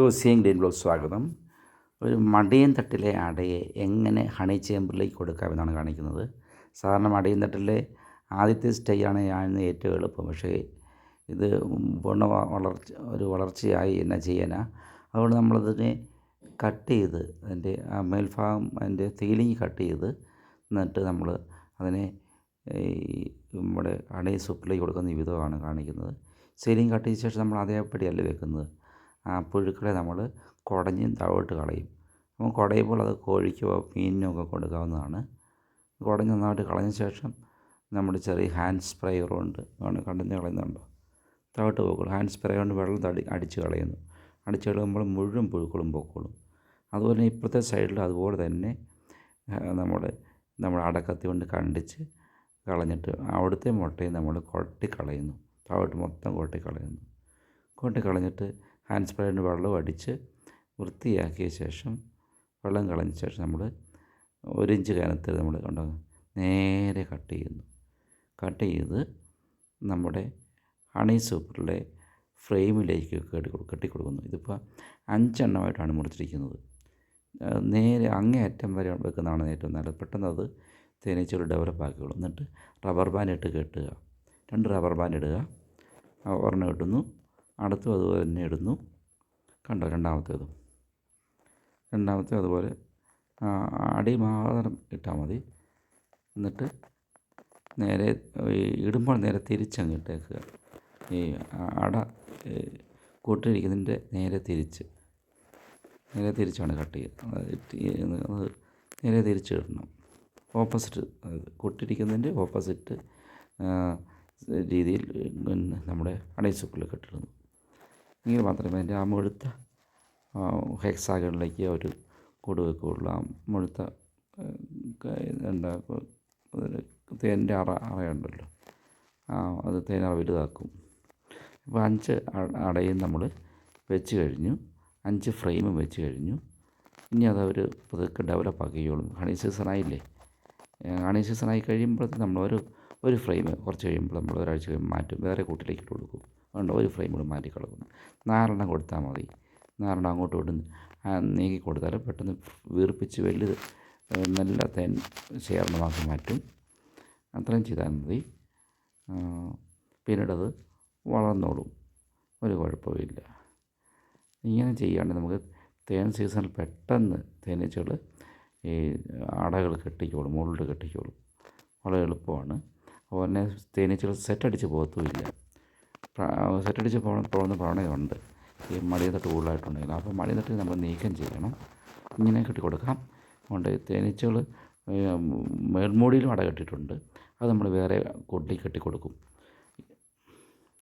ജോസിയൻ green സ്വാഗതം. ഒരു മടിയൻ തട്ടിലെ അടയെ എങ്ങനെ ഹണി ചേമ്പറിലേക്ക് കൊടുക്കാമെന്നാണ് കാണിക്കുന്നത്. സാധാരണ മടിയൻ തട്ടിലെ ആദ്യത്തെ സ്റ്റേജാണ് ഞാൻ ഏറ്റവും എളുപ്പം. പക്ഷേ ഇത് പൂർണ വളർച്ച ഒരു വളർച്ചയായി എന്നാ ചെയ്യാനാ. അതുകൊണ്ട് നമ്മളതിനെ കട്ട് ചെയ്ത് അതിന്റെ മേൽഭാഗം അതിന്റെ തീലിങ് കട്ട് ചെയ്ത് എന്നിട്ട് നമ്മൾ അതിനെ നമ്മുടെ അടയ സൂപ്പിലേക്ക് കൊടുക്കുന്ന വിധമാണ് കാണിക്കുന്നത്. സീലിങ് കട്ട് ചെയ്ത ശേഷം നമ്മൾ അതേപടിയല്ല വെക്കുന്നത്. ആ പുഴുക്കളെ നമ്മൾ കുടഞ്ഞ് താഴോട്ട് കളയും. അപ്പം കുടയുമ്പോൾ അത് കോഴിക്കോ മീനിനോ ഒക്കെ കൊടുക്കാവുന്നതാണ്. കുടഞ്ഞ് നന്നായിട്ട് കളഞ്ഞ ശേഷം നമ്മുടെ ചെറിയ ഹാൻഡ് സ്പ്രേയർ കൊണ്ട് കണ്ടെന്ന് കളയുന്നുണ്ടോ? താഴോട്ട് പോക്കോളും. ഹാൻഡ് സ്പ്രേ കൊണ്ട് വെള്ളം തടി അടിച്ച് കളയുന്നു. അടിച്ച് കളയുമ്പോൾ മുഴുവൻ പുഴുക്കളും പൊക്കോളും. അതുപോലെ ഇപ്പോഴത്തെ സൈഡിൽ അതുപോലെ തന്നെ നമ്മുടെ നമ്മുടെ അടക്കത്തി കൊണ്ട് കണ്ടിച്ച് കളഞ്ഞിട്ട് അവിടുത്തെ മുട്ടയും നമ്മൾ കൊട്ടിക്കളയുന്നു താഴോട്ട് മൊത്തം കൊട്ടിക്കളയുന്നു കൊട്ടിക്കളഞ്ഞിട്ട് ഹാൻഡ് സ്പ്രേയുടെ വെള്ളം അടിച്ച് വൃത്തിയാക്കിയ ശേഷം വെള്ളം കളഞ്ഞ ശേഷം നമ്മൾ ഒരു ഇഞ്ച് കനത്തിൽ നമ്മൾ കണ്ടോ നേരെ കട്ട് ചെയ്യുന്നു. കട്ട് ചെയ്ത് നമ്മുടെ ഹണി സൂപ്പറിലെ ഫ്രെയിമിലേക്ക് കെട്ടി കെട്ടിക്കൊടുക്കുന്നു ഇതിപ്പോൾ അഞ്ചെണ്ണമായിട്ടാണ് മുറിച്ചിരിക്കുന്നത് നേരെ അങ്ങേയറ്റം വരെ വെക്കുന്നതാണ് ഏറ്റവും നല്ലത്. പെട്ടെന്ന് അത് തേനീച്ചകൾ ഡെവലപ്പ് ആക്കിക്കോളും. എന്നിട്ട് റബ്ബർ ബാൻഡ് ഇട്ട് കെട്ടുക. രണ്ട് റബ്ബർ ബാൻഡ് ഇടുക. ഒരെണ്ണം ഇടുന്നു അടുത്തും അതുപോലെ തന്നെ ഇടുന്നു. കണ്ടോ? രണ്ടാമത്തേതും രണ്ടാമത്തെ അതുപോലെ അടി മാത്രം ഇട്ടാൽ മതി. എന്നിട്ട് നേരെ ഇടുമ്പോൾ നേരെ തിരിച്ചങ്ങ് ഇട്ടേക്കുക. ഈ അട കൂട്ടിരിക്കുന്നതിന്റെ നേരെ തിരിച്ച്. നേരെ തിരിച്ചാണ് കട്ട് ചെയ്യുക. അത് നേരെ തിരിച്ച് ഇടണം. ഓപ്പോസിറ്റ് കൂട്ടിരിക്കുന്നതിന്റെ ഓപ്പോസിറ്റ് രീതിയിൽ നമ്മുടെ അടൈസൂപ്പിൽ കെട്ടിടുന്നു. എങ്കിൽ മാത്രമേ അതിന്റെ ആ മുഴുത്ത ഹെക്സാഗണിലേക്ക് കൂട് വെക്കുകയുള്ളൂ. ആ മുഴുത്ത എന്താ തേനിന്റെ അറ അറയുണ്ടല്ലോ. ആ അത് തേനറ വലുതാക്കും. അപ്പോൾ അഞ്ച് അടയും നമ്മൾ വെച്ച് കഴിഞ്ഞു. അഞ്ച് ഫ്രെയിമും വെച്ച് കഴിഞ്ഞു. ഇനി അത് അവർ പതുക്കെ ഡെവലപ്പ് ആക്കിയോളും ഹണി സീസണായില്ലേ ഹണി സീസണായി കഴിയുമ്പോഴത്തേക്ക് നമ്മളൊരു ഒരു ഫ്രെയിം കുറച്ച് കഴിയുമ്പോൾ നമ്മൾ ഒരാഴ്ച കഴിയുമ്പോൾ മാറ്റും. വേറെ കൂട്ടിലേക്ക് ഇട്ട് കൊടുക്കും. അതുകൊണ്ട് ഒരു ഫ്രെയിം കൂടെ മാറ്റി കളക്കുന്നു നാലെണ്ണം കൊടുത്താൽ മതി. നാലെണ്ണം അങ്ങോട്ടും ഇങ്ങോട്ടും നീക്കി കൊടുത്താൽ പെട്ടെന്ന് വീർപ്പിച്ച് വലുത് നല്ല തേൻ ശേഖരണമാക്കി മാറ്റും. അത്രയും ചെയ്താൽ മതി. പിന്നീടത് വളർന്നോളും. ഒരു കുഴപ്പമില്ല ഇങ്ങനെ ചെയ്യുകയാണെങ്കിൽ നമുക്ക് തേൻ സീസണിൽ പെട്ടെന്ന് തേനീച്ചകൾ ഈ അടകൾ കെട്ടിക്കോളും മുകളിൽ കെട്ടിക്കോളും. വളരെ എളുപ്പമാണ്. അതുപോലെ തന്നെ തേനീച്ചകൾ സെറ്റടിച്ച് പോകത്തുമില്ല. സെറ്റടിച്ച് പോകുന്ന പ്രവണതയുണ്ട് ഈ മടിയത്തട്ട് കൂടുതലായിട്ടുണ്ടെങ്കിൽ അപ്പോൾ മടിയത്തട്ട് നമ്മൾ നീക്കം ചെയ്യണം. ഇങ്ങനെ കെട്ടി കൊടുക്കാം അതുകൊണ്ട് തേനീച്ചകൾ മേൽമൂടിയിലും അട കെട്ടിയിട്ടുണ്ട്. അത് നമ്മൾ വേറെ കൂട്ടി കെട്ടി കൊടുക്കും